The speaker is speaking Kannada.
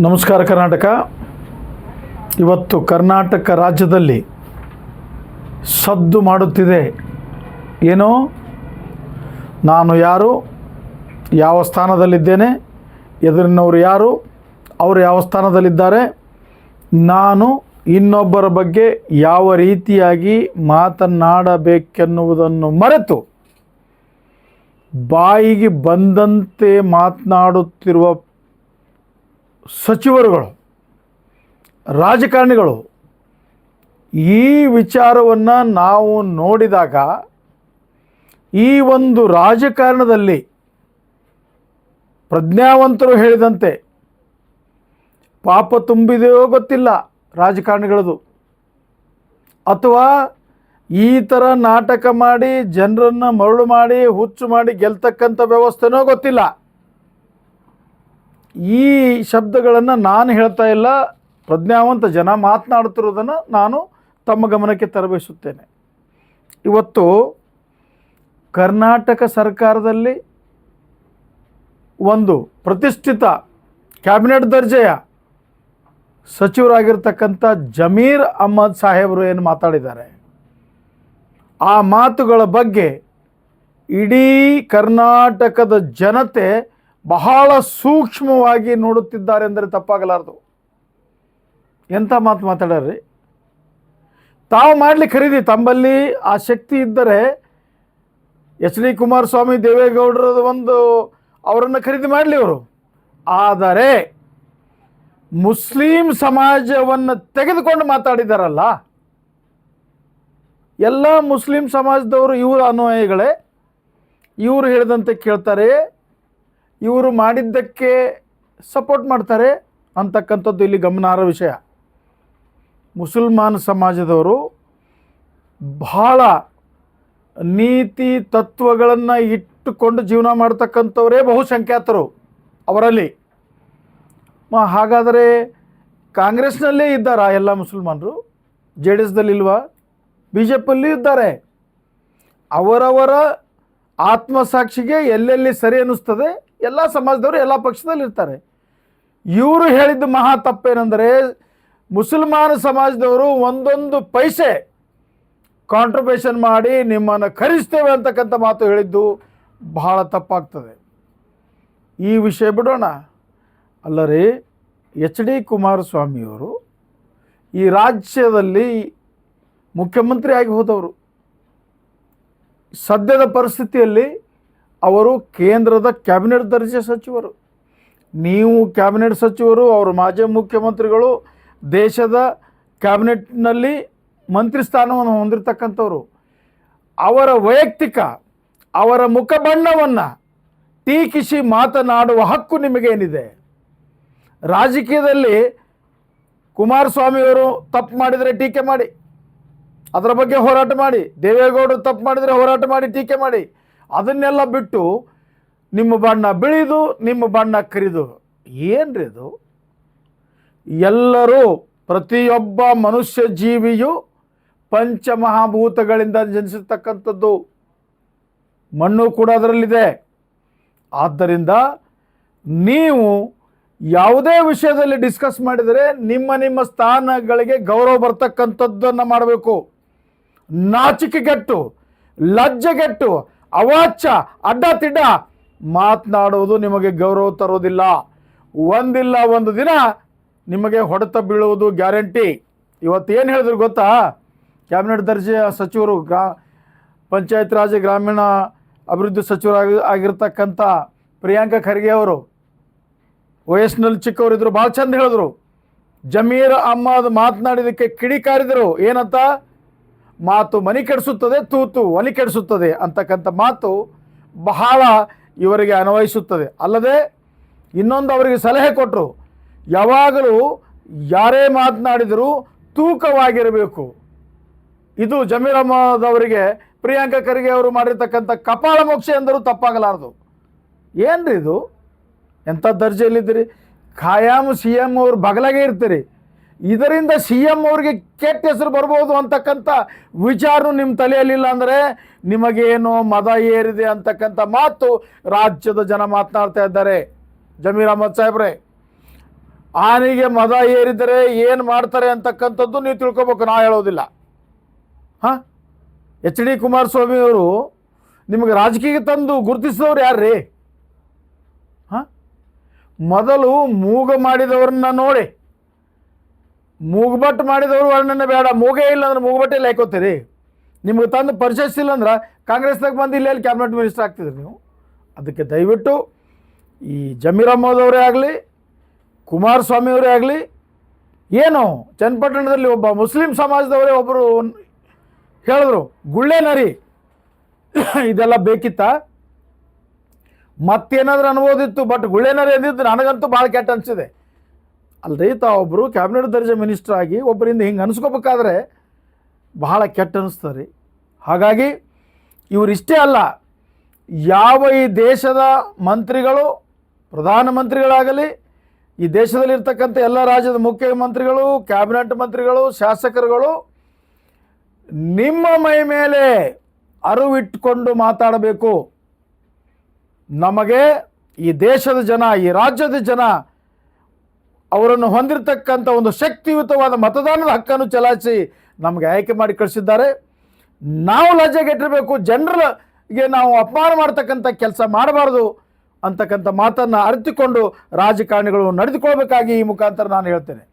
ನಮಸ್ಕಾರ ಕರ್ನಾಟಕ. ಇವತ್ತು ಕರ್ನಾಟಕ ರಾಜ್ಯದಲ್ಲಿ ಸದ್ದು ಮಾಡುತ್ತಿದೆ. ಏನೋ? ನಾನು ಯಾರು? ಯಾವ ಸ್ಥಾನದಲ್ಲಿದ್ದೇನೆ? ಎದುರಿನವರು ಯಾರು? ಅವರು ಯಾವ ಸ್ಥಾನದಲ್ಲಿದ್ದಾರೆ? ನಾನು ಇನ್ನೊಬ್ಬರ ಬಗ್ಗೆ ಯಾವ ರೀತಿಯಾಗಿ ಮಾತನಾಡಬೇಕೆನ್ನುವುದನ್ನು ಮರೆತು ಬಾಯಿಗೆ ಬಂದಂತೆ ಮಾತನಾಡುತ್ತಿರುವ ಸಚಿವರುಗಳು, ರಾಜಕಾರಣಿಗಳು ಈ ವಿಚಾರವನ್ನು ನಾವು ನೋಡಿದಾಗ ಈ ಒಂದು ರಾಜಕಾರಣದಲ್ಲಿ ಪ್ರಜ್ಞಾವಂತರು ಹೇಳಿದಂತೆ ಪಾಪ ತುಂಬಿದೆಯೋ ಗೊತ್ತಿಲ್ಲ ರಾಜಕಾರಣಿಗಳದು. ಅಥವಾ ಈ ಥರ ನಾಟಕ ಮಾಡಿ ಜನರನ್ನು ಮರಳು ಮಾಡಿ ಹುಚ್ಚು ಮಾಡಿ ಗೆಲ್ತಕ್ಕಂಥ ವ್ಯವಸ್ಥೆನೋ ಗೊತ್ತಿಲ್ಲ. ಈ ಶಬ್ದಗಳನ್ನು ನಾನು ಹೇಳ್ತಾ ಇಲ್ಲ, ಪ್ರಜ್ಞಾವಂತ ಜನ ಮಾತನಾಡುತ್ತಿರುವುದನ್ನು ನಾನು ತಮ್ಮ ಗಮನಕ್ಕೆ ತರಬಯಸುತ್ತೇನೆ ಇವತ್ತು ಕರ್ನಾಟಕ ಸರ್ಕಾರದಲ್ಲಿ ಒಂದು ಪ್ರತಿಷ್ಠಿತ ಕ್ಯಾಬಿನೆಟ್ ದರ್ಜೆಯ ಸಚಿವರಾಗಿರ್ತಕ್ಕಂಥ ಜಮೀರ್ ಅಹ್ಮದ್ ಸಾಹೇಬರು ಏನು ಮಾತಾಡಿದ್ದಾರೆ? ಆ ಮಾತುಗಳ ಬಗ್ಗೆ ಇಡೀ ಕರ್ನಾಟಕದ ಜನತೆ ಬಹಳ ಸೂಕ್ಷ್ಮವಾಗಿ ನೋಡುತ್ತಿದ್ದಾರೆ ಅಂದರೆ ತಪ್ಪಾಗಲಾರದು. ಎಂಥ ಮಾತು ಮಾತಾಡ್ರಿ ತಾವು ಮಾಡಲಿಕ್ಕೆ ಖರೀದಿ ತಮ್ಮಲ್ಲಿ ಆ ಶಕ್ತಿ ಇದ್ದರೆ ಎಚ್ ಡಿ ಕುಮಾರಸ್ವಾಮಿ ದೇವೇಗೌಡರ ಒಂದು ಅವರನ್ನು ಖರೀದಿ ಮಾಡಲಿ ಅವರು ಆದರೆ ಮುಸ್ಲಿಂ ಸಮಾಜವನ್ನು ತೆಗೆದುಕೊಂಡು ಮಾತಾಡಿದಾರಲ್ಲ. ಎಲ್ಲ ಮುಸ್ಲಿಂ ಸಮಾಜದವರು ಇವರ ಅನುಯಾಯಿಗಳೇ. ಇವರು ಹೇಳಿದಂತೆ ಕೇಳ್ತಾರೆ ಇವರು ಮಾಡಿದ್ದಕ್ಕೆ ಸಪೋರ್ಟ್ ಮಾಡ್ತಾರೆ ಅಂತಕ್ಕಂಥದ್ದು ಇಲ್ಲಿ ಗಮನಾರ್ಹ ವಿಷಯ. ಮುಸಲ್ಮಾನ ಸಮಾಜದವರು ಬಹಳ ನೀತಿ ತತ್ವಗಳನ್ನು ಇಟ್ಟುಕೊಂಡು ಜೀವನ ಮಾಡ್ತಕ್ಕಂಥವರೇ ಬಹುಸಂಖ್ಯಾತರು ಅವರಲ್ಲಿ. ಹಾಗಾದರೆ ಕಾಂಗ್ರೆಸ್ನಲ್ಲೇ ಇದ್ದಾರಾ ಎಲ್ಲ ಮುಸಲ್ಮಾನರು? ಜೆ ಡಿ ಎಸ್ದಲ್ಲಿಲ್ವ ಬಿ ಜೆ ಪಿಯಲ್ಲಿ ಇದ್ದಾರೆ. ಅವರವರ ಆತ್ಮಸಾಕ್ಷಿಗೆ ಎಲ್ಲೆಲ್ಲಿ ಸರಿ ಅನ್ನಿಸ್ತದೆ? ಎಲ್ಲ ಸಮಾಜದವರು ಎಲ್ಲ ಪಕ್ಷದಲ್ಲಿ ಇರ್ತಾರೆ. ಇವರು ಹೇಳಿದ್ದು ಮಹಾ ತಪ್ಪೇನೆಂದರೆ ಮುಸಲ್ಮಾನ ಸಮಾಜದವರು ಒಂದೊಂದು ಪೈಸೆ ಕಾಂಟ್ರಿಬ್ಯೂಷನ್ ಮಾಡಿ ನಿಮ್ಮನ್ನು ಕರೆಸ್ತೇವೆ ಅಂತಕ್ಕಂಥ ಮಾತು ಹೇಳಿದ್ದು ಬಹಳ ತಪ್ಪಾಗ್ತದೆ. ಈ ವಿಷಯ ಬಿಡೋಣ. ಅಲ್ಲರಿ, ಎಚ್ ಡಿ ಕುಮಾರಸ್ವಾಮಿಯವರು ಈ ರಾಜ್ಯದಲ್ಲಿ ಮುಖ್ಯಮಂತ್ರಿಯಾಗಿ ಹೋದವರು. ಸದ್ಯದ ಪರಿಸ್ಥಿತಿಯಲ್ಲಿ ಅವರು ಕೇಂದ್ರದ ಕ್ಯಾಬಿನೆಟ್ ದರ್ಜೆ ಸಚಿವರು. ನೀವು ಕ್ಯಾಬಿನೆಟ್ ಸಚಿವರು, ಅವರು ಮಾಜಿ ಮುಖ್ಯಮಂತ್ರಿಗಳು, ದೇಶದ ಕ್ಯಾಬಿನೆಟ್ನಲ್ಲಿ ಮಂತ್ರಿ ಸ್ಥಾನವನ್ನು ಹೊಂದಿರತಕ್ಕಂಥವ್ರು. ಅವರ ವೈಯಕ್ತಿಕ, ಅವರ ಮುಖಬಣ್ಣವನ್ನು ಟೀಕಿಸಿ ಮಾತನಾಡುವ ಹಕ್ಕು ನಿಮಗೇನಿದೆ ರಾಜಕೀಯದಲ್ಲಿ ಕುಮಾರಸ್ವಾಮಿಯವರು ತಪ್ಪು ಮಾಡಿದರೆ ಟೀಕೆ ಮಾಡಿ. ಅದರ ಬಗ್ಗೆ ಹೋರಾಟ ಮಾಡಿ. ದೇವೇಗೌಡರು ತಪ್ಪು ಮಾಡಿದರೆ ಹೋರಾಟ ಮಾಡಿ, ಟೀಕೆ ಮಾಡಿ. ಅದನ್ನೆಲ್ಲ ಬಿಟ್ಟು ನಿಮ್ಮ ಬಣ್ಣ ಬಿಳಿದು, ನಿಮ್ಮ ಬಣ್ಣ ಕರಿದು. ಏನ್ರಿ ಇದು? ಎಲ್ಲರೂ, ಪ್ರತಿಯೊಬ್ಬ ಮನುಷ್ಯ ಜೀವಿಯು ಪಂಚಮಹಾಭೂತಗಳಿಂದ ಜನಿಸಿರ್ತಕ್ಕಂಥದ್ದು ಮಣ್ಣು ಕೂಡ ಅದರಲ್ಲಿದೆ. ಆದ್ದರಿಂದ ನೀವು ಯಾವುದೇ ವಿಷಯದಲ್ಲಿ ಡಿಸ್ಕಸ್ ಮಾಡಿದರೆ ನಿಮ್ಮ ನಿಮ್ಮ ಸ್ಥಾನಗಳಿಗೆ ಗೌರವ ಬರ್ತಕ್ಕಂಥದ್ದನ್ನು ಮಾಡಬೇಕು. ನಾಚಿಕೆಗೆಟ್ಟು, ಲಜ್ಜೆಗೆಟ್ಟು ಅವಾಚ್ಯ, ಅಡ್ಡ ತಿಡ್ಡ ಮಾತನಾಡುವುದು ನಿಮಗೆ ಗೌರವ ತರೋದಿಲ್ಲ ಒಂದಿಲ್ಲ ಒಂದು ದಿನ ನಿಮಗೆ ಹೊಡೆತ ಬೀಳುವುದು ಗ್ಯಾರಂಟಿ. ಇವತ್ತು ಏನು ಹೇಳಿದ್ರು ಗೊತ್ತಾ? ಕ್ಯಾಬಿನೆಟ್ ದರ್ಜೆಯ ಸಚಿವರು, ಗ್ರಾ, ಪಂಚಾಯತ್ ರಾಜ್ ಗ್ರಾಮೀಣ ಅಭಿವೃದ್ಧಿ ಸಚಿವರಾಗಿ ಆಗಿರ್ತಕ್ಕಂಥ ಪ್ರಿಯಾಂಕಾ ಖರ್ಗೆ ಅವರು, ವಯಸ್ಸಿನಲ್ಲಿ ಚಿಕ್ಕವರಿದ್ದರು ಭಾಳ ಚಂದ ಹೇಳಿದ್ರು. ಜಮೀರ್ ಅಹ್ಮದ್ ಮಾತನಾಡಿದಕ್ಕೆ ಕಿಡಿಕಾರಿದರು ಏನಂತ? ಮಾತು ಮನಿ ಕೆಡಿಸುತ್ತದೆ, ತೂತು ಒಲಿ ಕೆಡಿಸುತ್ತದೆ ಅಂತಕ್ಕಂಥ ಮಾತು ಬಹಳ ಇವರಿಗೆ ಅನ್ವಯಿಸುತ್ತದೆ. ಅಲ್ಲದೆ ಇನ್ನೊಂದು ಅವರಿಗೆ ಸಲಹೆ ಕೊಟ್ಟರು ಯಾವಾಗಲೂ ಯಾರೇ ಮಾತನಾಡಿದರೂ ತೂಕವಾಗಿರಬೇಕು. ಇದು ಜಮೀರ್ ಅವರಿಗೆ, ಪ್ರಿಯಾಂಕಾ ಖರ್ಗೆ ಅವರು ಮಾಡಿರ್ತಕ್ಕಂಥ ಕಪಾಳ ಮೋಕ್ಷ ಎಂದರೂ ತಪ್ಪಾಗಲಾರದು. ಏನ್ರಿ ಇದು? ಎಂಥ ದರ್ಜೆಯಲ್ಲಿದ್ದೀರಿ? ಖಾಯಂ ಸಿ ಎಂ ಅವ್ರ ಬಗಲಾಗೆ ಇರ್ತೀರಿ. ಇದರಿಂದ ಸಿ ಎಂ ಅವ್ರಿಗೆ ಕೆಟ್ಟ ಹೆಸರು ಬರ್ಬೋದು ಅಂತಕ್ಕಂಥ ವಿಚಾರ ನಿಮ್ಮ ತಲೆಯಲ್ಲಿಲ್ಲ ಅಂದರೆ ನಿಮಗೇನು ಮದ ಏರಿದೆ ಅಂತಕ್ಕಂಥ ಮಾತು ರಾಜ್ಯದ ಜನ ಮಾತನಾಡ್ತಾ ಇದ್ದಾರೆ. ಜಮೀರ್ ಅಹಮದ್ ಸಾಹೇಬ್ರೆ, ಆನೆಗೆ ಮದ ಏರಿದರೆ ಏನು ಮಾಡ್ತಾರೆ ಅಂತಕ್ಕಂಥದ್ದು ನೀವು ತಿಳ್ಕೊಬೇಕು, ನಾ ಹೇಳೋದಿಲ್ಲ. ಹಾಂ? ಎಚ್ ಡಿ ಕುಮಾರಸ್ವಾಮಿ ಅವರು ನಿಮಗೆ ರಾಜಕೀಯ ತಂದು ಗುರುತಿಸಿದವ್ರು ಯಾರ್ರೀ? ಹಾಂ? ಮೊದಲು ಮೂಗ ಮಾಡಿದವ್ರನ್ನ ನೋಡಿ. ಮೂಗುಬಟ್ಟು ಮಾಡಿದವರು ವರ್ಣನೆ ಬೇಡ. ಮೂಗೇ ಇಲ್ಲ ಅಂದ್ರೆ ಮೂಗ್ಬಟ್ಟೆ ಲೇಕೋತೀರಿ ನಿಮ್ಗೆ ತಂದು ಪರಿಚಯಿಸಿಲ್ಲ ಅಂದ್ರೆ ಕಾಂಗ್ರೆಸ್ನಾಗ ಬಂದು ಇಲ್ಲೇ ಕ್ಯಾಬಿನೆಟ್ ಮಿನಿಸ್ಟರ್ ಆಗ್ತಿದ್ರಿ ನೀವು. ಅದಕ್ಕೆ ದಯವಿಟ್ಟು ಈ ಜಮೀರ್ ಅಹಮ್ಮದವರೇ ಆಗಲಿ ಕುಮಾರಸ್ವಾಮಿ ಅವರೇ ಆಗಲಿ, ಏನು ಚನ್ನಪಟ್ಟಣದಲ್ಲಿ ಒಬ್ಬ ಮುಸ್ಲಿಂ ಸಮಾಜದವರೇ ಒಬ್ಬರು ಹೇಳಿದ್ರು, ಗುಳ್ಳೆ ನರಿ, ಇದೆಲ್ಲ ಬೇಕಿತ್ತ? ಮತ್ತೇನಾದ್ರೂ ಅನ್ಬೋದಿತ್ತು ಬಟ್ ಗುಳ್ಳೆನರಿ ಅಂದಿದ್ದು ನನಗಂತೂ ಭಾಳ ಕೆಟ್ಟ ಅನಿಸಿದೆ. ಅಲ್ರಿ ತಾವೊಬ್ಬರು ಕ್ಯಾಬಿನೆಟ್ ದರ್ಜೆ ಮಿನಿಸ್ಟರ್ ಆಗಿ ಒಬ್ಬರಿಂದ ಹಿಂಗೆ ಅನಿಸ್ಕೋಬೇಕಾದ್ರೆ ಬಹಳ ಕೆಟ್ಟ ಅನಿಸ್ತದೆ ರೀ ಹಾಗಾಗಿ ಇವರಿಷ್ಟೇ ಅಲ್ಲ, ಯಾವ ಈ ದೇಶದ ಮಂತ್ರಿಗಳು ಪ್ರಧಾನಮಂತ್ರಿಗಳಾಗಲಿ ಈ ದೇಶದಲ್ಲಿರ್ತಕ್ಕಂಥ ಎಲ್ಲ ರಾಜ್ಯದ ಮುಖ್ಯಮಂತ್ರಿಗಳು ಕ್ಯಾಬಿನೆಟ್ ಮಂತ್ರಿಗಳು, ಶಾಸಕರುಗಳು ನಿಮ್ಮ ಮೈ ಮೇಲೆ ಅರಿವಿಟ್ಟುಕೊಂಡು ಮಾತಾಡಬೇಕು. ನಮಗೆ ಈ ದೇಶದ ಜನ, ಈ ರಾಜ್ಯದ ಜನ ಅವರನ್ನು ಹೊಂದಿರತಕ್ಕಂಥ ಒಂದು ಶಕ್ತಿಯುತವಾದ ಮತದಾನದ ಹಕ್ಕನ್ನು ಚಲಾಯಿಸಿ ನಮಗೆ ಆಯ್ಕೆ ಮಾಡಿ ಕಳಿಸಿದ್ದಾರೆ. ನಾವು ಲಜ್ಜೆಗೆಟ್ಟಿರಬೇಕು, ಜನರಿಗೆ ನಾವು ಅಪಮಾನ ಮಾಡ್ತಕ್ಕಂಥ ಕೆಲಸ ಮಾಡಬಾರ್ದು ಅಂತಕ್ಕಂಥ ಮಾತನ್ನು ಅರಿತುಕೊಂಡು ರಾಜಕಾರಣಿಗಳು ನಡೆದುಕೊಳ್ಬೇಕಾಗಿ ಈ ಮುಖಾಂತರ ನಾನು ಹೇಳ್ತೇನೆ.